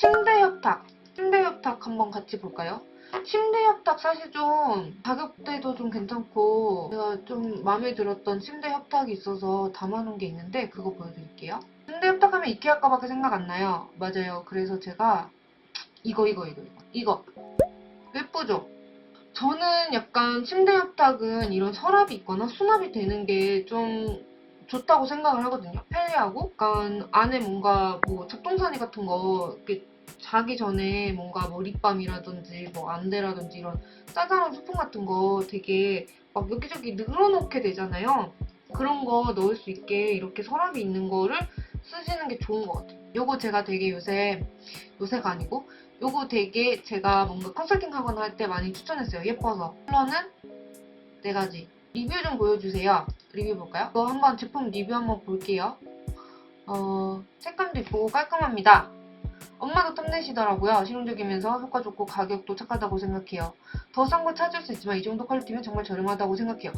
침대 협탁. 침대 협탁 한번 같이 볼까요? 침대 협탁 사실 좀 가격대도 좀 괜찮고 제가 좀 마음에 들었던 침대 협탁이 있어서 담아놓은 게 있는데 그거 보여드릴게요. 침대 협탁 하면 이케아 거밖에 생각 안 나요. 맞아요. 그래서 제가 이거 이거 이거 이거 예쁘죠? 저는 약간 침대 협탁은 이런 서랍이 있거나 수납이 되는 게좀 좋다고 생각을 하거든요. 편리하고 약간 안에 뭔가 뭐 잡동사니 같은 거 이렇게 자기 전에 뭔가 뭐 립밤이라든지 뭐 안대라든지 이런 짜잘한 소품 같은 거 되게 막 여기저기 늘어놓게 되잖아요. 그런 거 넣을 수 있게 이렇게 서랍이 있는 거를 쓰시는 게 좋은 것 같아요. 요거 제가 되게 요새 요새가 아니고 요거 되게 제가 뭔가 컨설팅 하거나 할 때 많이 추천했어요. 예뻐서. 컬러는 네 가지. 리뷰 좀 보여주세요. 리뷰 볼까요? 이거 한번 제품 리뷰 한번 볼게요. 어, 색감도 이쁘고 깔끔합니다. 엄마도 탐내시더라고요. 실용적이면서 효과 좋고 가격도 착하다고 생각해요. 더 싼 거 찾을 수 있지만 이 정도 퀄리티면 정말 저렴하다고 생각해요.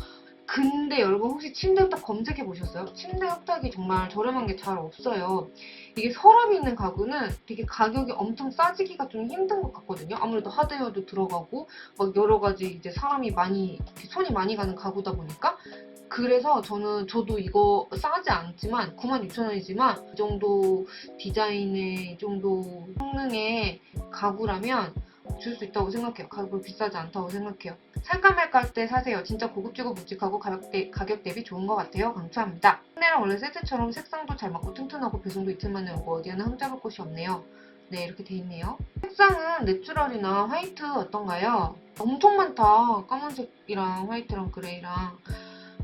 근데 여러분 혹시 침대 협탁 검색해 보셨어요? 침대 협탁이 정말 저렴한 게 잘 없어요. 이게 서랍이 있는 가구는 되게 가격이 엄청 싸지기가 좀 힘든 것 같거든요. 아무래도 하드웨어도 들어가고 막 여러 가지 이제 사람이 많이 손이 많이 가는 가구다 보니까 그래서 저는 저도 이거 싸지 않지만 96,000원이지만 이 정도 디자인의 이 정도 성능의 가구라면 줄 수 있다고 생각해요. 가격 비싸지 않다고 생각해요. 살까 말까 할 때 사세요. 진짜 고급지고 묵직하고 가격, 대, 가격 대비 좋은 것 같아요. 강추합니다. 상대랑 원래 세트처럼 색상도 잘 맞고 튼튼하고 배송도 이틀 만에 오고 어디 하나 흠잡을 곳이 없네요. 네 이렇게 돼 있네요. 색상은 내추럴이나 화이트 어떤가요? 엄청 많다. 까만색이랑 화이트랑 그레이랑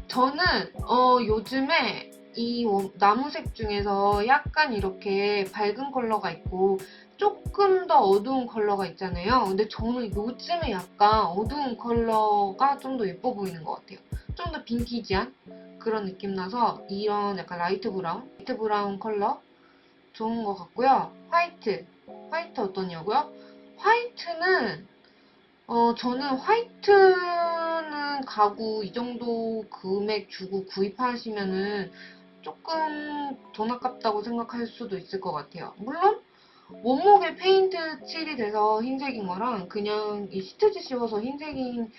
저는 어, 요즘에 이 원- 나무색 중에서 약간 이렇게 밝은 컬러가 있고 조금 더 어두운 컬러가 있잖아요. 근데 저는 요즘에 약간 어두운 컬러가 좀 더 예뻐 보이는 것 같아요. 좀 더 빈티지한 그런 느낌 나서 이런 약간 라이트 브라운, 라이트 브라운 컬러 좋은 것 같고요. 화이트, 화이트 어떠냐고요? 화이트는 어 저는 화이트 는 가구 이 정도 금액 주고 구입하시면은 조금 돈 아깝다고 생각할 수도 있을 것 같아요. 물론 원목에 페인트 칠이 돼서 흰색인 거랑 그냥 이 시트지 씌워서 흰색인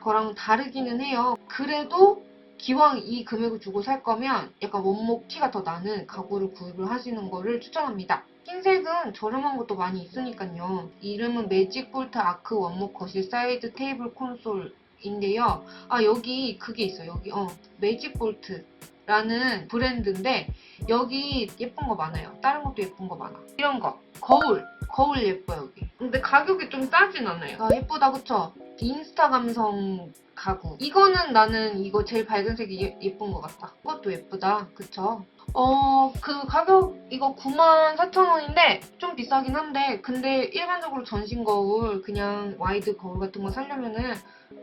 거랑 다르기는 해요. 그래도 기왕 이 금액을 주고 살 거면 약간 원목 티가 더 나는 가구를 구입을 하시는 거를 추천합니다. 흰색은 저렴한 것도 많이 있으니까요. 이름은 매직 볼트 아크 원목 거실 사이드 테이블 콘솔 인데요. 아 여기 그게 있어요. 여기 어 매직 볼트 라는 브랜드인데 여기 예쁜 거 많아요. 다른 것도 예쁜 거 많아. 이런 거 거울 거울 예뻐 여기. 근데 가격이 좀 싸진 않아요. 아 예쁘다 그쵸? 인스타 감성 가구. 이거는 나는 이거 제일 밝은 색이 예, 예쁜 것 같다. 이것도 예쁘다. 그쵸? 어, 그 가격 이거 94,000원인데 좀 비싸긴 한데 근데 일반적으로 전신 거울 그냥 와이드 거울 같은 거 사려면은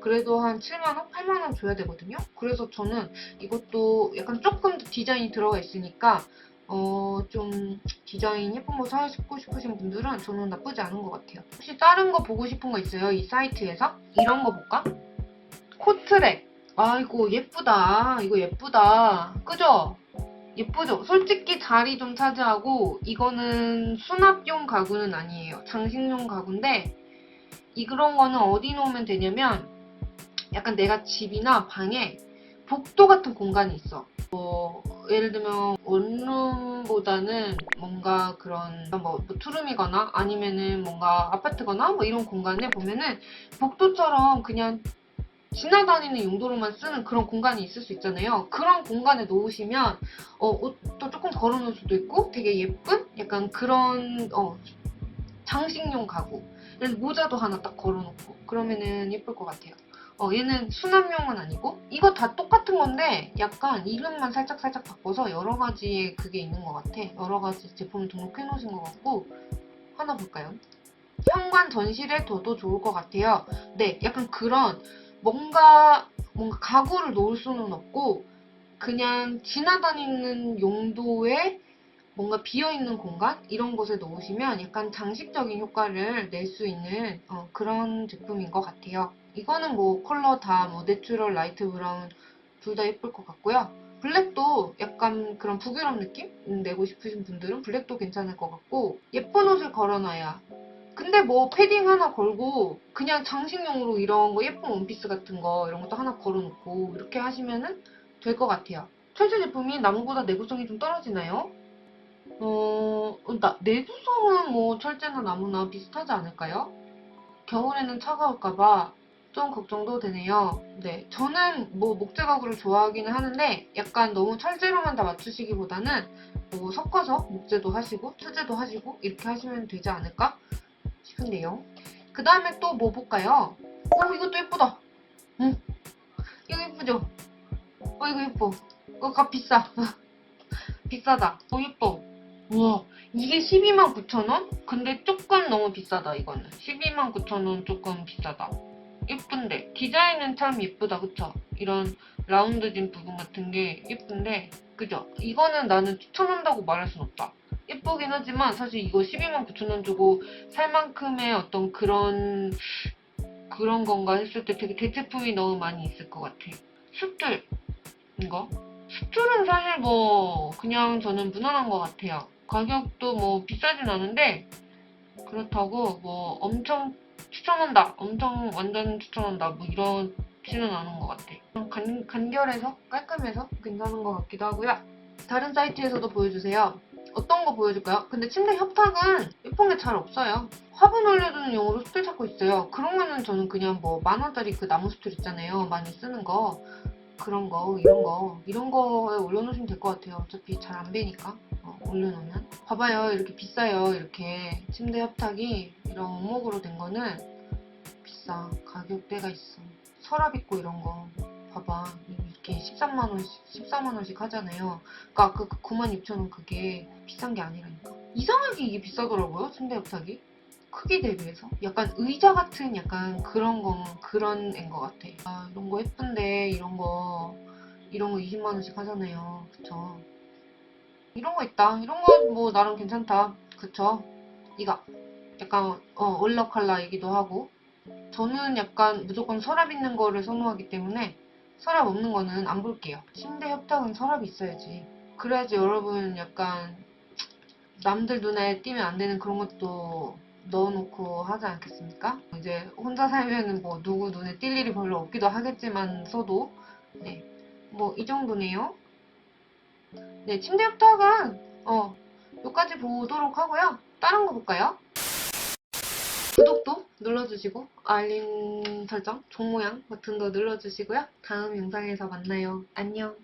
그래도 한 7만원, 8만원 줘야 되거든요. 그래서 저는 이것도 약간 조금 더 디자인이 들어가 있으니까 어, 좀 디자인 예쁜 거 사고 싶으신 분들은 저는 나쁘지 않은 것 같아요. 혹시 다른 거 보고 싶은 거 있어요? 이 사이트에서? 이런 거 볼까? 코트랙. 아이고 예쁘다. 이거 예쁘다. 그죠? 예쁘죠? 솔직히 자리 좀 차지하고 이거는 수납용 가구는 아니에요. 장식용 가구인데 이 그런 거는 어디 놓으면 되냐면 약간 내가 집이나 방에 복도 같은 공간이 있어. 뭐 예를 들면 원룸보다는 뭔가 그런 뭐, 뭐 투룸이거나 아니면은 뭔가 아파트거나 뭐 이런 공간에 보면은 복도처럼 그냥 지나다니는 용도로만 쓰는 그런 공간이 있을 수 있잖아요. 그런 공간에 놓으시면 어, 옷도 조금 걸어놓을 수도 있고 되게 예쁜 약간 그런 어, 장식용 가구. 모자도 하나 딱 걸어놓고 그러면은 예쁠 것 같아요. 어, 얘는 수납용은 아니고 이거 다 똑같은 건데 약간 이름만 살짝 살짝 바꿔서 여러 가지의 그게 있는 것 같아. 여러 가지 제품을 등록해 놓으신 것 같고 하나 볼까요? 현관 전실에 둬도 좋을 것 같아요. 네, 약간 그런 뭔가 뭔가 가구를 놓을 수는 없고 그냥 지나다니는 용도의 뭔가 비어있는 공간 이런 곳에 놓으시면 약간 장식적인 효과를 낼 수 있는 어, 그런 제품인 것 같아요. 이거는 뭐 컬러 다 뭐 내추럴 라이트 브라운 둘 다 예쁠 것 같고요. 블랙도 약간 그런 북유럽 느낌 내고 싶으신 분들은 블랙도 괜찮을 것 같고 예쁜 옷을 걸어놔야 근데 뭐 패딩 하나 걸고 그냥 장식용으로 이런 거 예쁜 원피스 같은 거 이런 것도 하나 걸어놓고 이렇게 하시면은 될 것 같아요. 철제 제품이 나무보다 내구성이 좀 떨어지나요? 어, 나, 내구성은 뭐 철제나 나무나 비슷하지 않을까요? 겨울에는 차가울까봐 좀 걱정도 되네요. 네, 저는 뭐 목재 가구를 좋아하기는 하는데 약간 너무 철제로만 다 맞추시기보다는 뭐 섞어서 목재도 하시고 철제도 하시고 이렇게 하시면 되지 않을까 싶은데요. 그 다음에 또 뭐 볼까요? 어, 이것도 예쁘다. 응. 이거 예쁘죠? 어, 이거 예뻐. 어, 값 비싸. 비싸다. 어, 예뻐. 우와, 이게 12만 9천원? 근데 조금 너무 비싸다, 이거는. 12만 9천원 조금 비싸다. 예쁜데. 디자인은 참 예쁘다, 그쵸? 이런 라운드진 부분 같은 게 예쁜데, 그죠? 이거는 나는 추천한다고 말할 순 없다. 예쁘긴 하지만 사실 이거 12만 9천원 주고 살 만큼의 어떤 그런, 그런 건가 했을 때 되게 대체품이 너무 많이 있을 것 같아. 숫들, 이거? 숫줄은 사실 뭐 그냥 저는 무난한 것 같아요. 가격도 뭐 비싸진 않은데 그렇다고 뭐 엄청 추천한다, 엄청 완전 추천한다 뭐 이렇지는 않은 것 같아. 간, 간결해서 깔끔해서 괜찮은 것 같기도 하고요. 다른 사이트에서도 보여주세요. 어떤 거 보여줄까요? 근데 침대 협탁은 예쁜 게 잘 없어요. 화분 올려두는 용으로 숫들 찾고 있어요. 그런 거는 저는 그냥 뭐 만 원짜리 그 나무 숫들 있잖아요. 많이 쓰는 거. 그런 거, 이런 거, 이런 거에 올려놓으시면 될 것 같아요. 어차피 잘안 배니까, 어, 올려놓으면. 봐봐요. 이렇게 비싸요. 이렇게. 침대 협탁이 이런 원목으로 된 거는 비싸. 가격대가 있어. 서랍 있고 이런 거. 봐봐. 이렇게 13만원씩, 14만원씩 하잖아요. 그니까 그 96,000원 그게 비싼 게 아니라니까. 이상하게 이게 비싸더라고요. 침대 협탁이. 크기 대비해서 약간 의자 같은 약간 그런 거 그런 앤 것 같아. 아 이런 거 예쁜데 이런 거 이런 거 20만 원씩 하잖아요. 그쵸? 이런 거 있다. 이런 거 뭐 나름 괜찮다. 그쵸? 이거 약간 어 얼러 컬러이기도 하고 저는 약간 무조건 서랍 있는 거를 선호하기 때문에 서랍 없는 거는 안 볼게요. 침대 협탁은 서랍이 있어야지. 그래야지 여러분 약간 남들 눈에 띄면 안 되는 그런 것도 넣어놓고 하지 않겠습니까? 이제 혼자 살면은 뭐 누구 눈에 띌 일이 별로 없기도 하겠지만 써도 네. 뭐 이 정도네요. 네, 침대 협탁은 어, 여기까지 보도록 하고요. 다른 거 볼까요? 구독도 눌러주시고 알림 설정, 종 모양 버튼도 눌러주시고요. 다음 영상에서 만나요. 안녕.